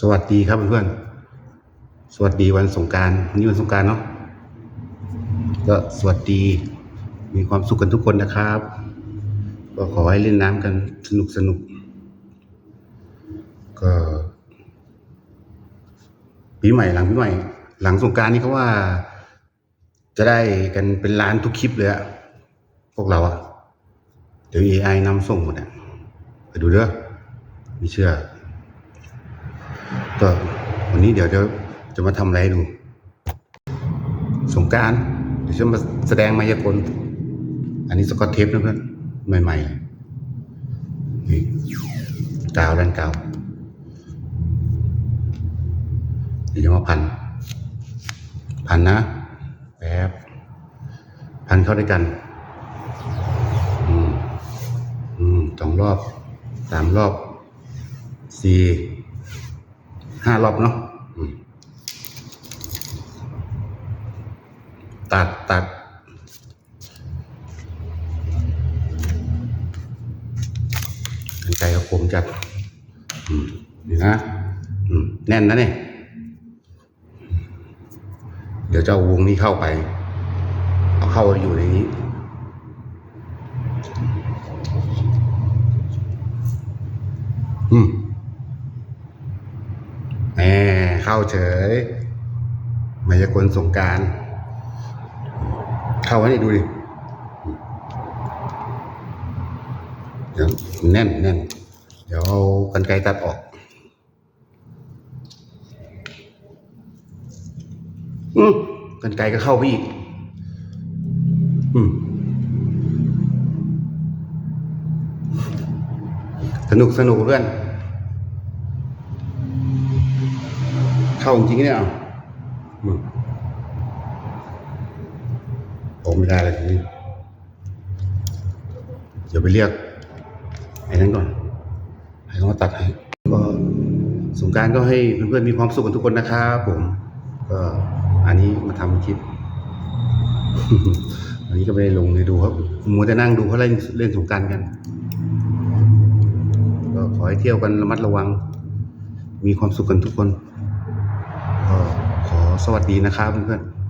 สวัสดีครับเพื่อนๆสวัสดีวันสงการวันนี้วันสงการเนาะก็สวัสดี มีความสุขกันทุกคนนะครับก็ขอให้เล่นน้ำกันสนุกสนุกก็ปีใหม่หลังปีใหม่ หลังสงการนี่เขาว่า จะได้กันเป็นล้านทุกคลิปเลยอะพวกเราอะเดี๋ยว AI นำส่งหมดอะไปดูเด้อไม่เชื่อ ก็วันนี้เดี๋ยวจะจะมาทำอะไรดู สงการเดี๋ยวจะมาแสดงมายากล อันนี้สกอตเทปนะเพื่อนใหม่ๆเลยนี่กาวด้านกาวเดี๋ยวจะมาพัน พันนะแป๊บพันเข้าด้วยกัน อืม อืมสองรอบ สามรอบ สี่ ห้ารอบเนาะอืมตัดตัดกันไกลกับผมจัดอืมนี่นะอืมแน่นนะเนี่ยเดี๋ยวจะเอาวงนี้เข้าไป เอาเข้าอยู่ในนี้ อืม แหม เข้าเฉยมายากลสงการเข้าไว้นี่ดูดิเดี๋ยวแน่นแน่นเดี๋ยวเอากันไกรตัดออก อืมกันไกรก็เข้าไปอีก อืมสนุกสนุกเพื่อน เข้าจริงเนี่ยอาอืมผมไม่ได้เลยทีนี้เดี๋ยวไปเรียกไอ้นั้นก่อน ให้เขามาตัดให้ก็สงการก็ให้เพื่อนๆมีความสุขกันทุกคนนะครับผม ก็อันนี้มาทำคลิป อันนี้ก็ไม่ได้ลงเลยดูครับมัวแต่นั่งดูเขาเล่นเล่นสงการกัน ก็ขอให้เที่ยวกันระมัดระวัง มีความสุขกันทุกคน สวัสดีนะครับเพื่อนๆ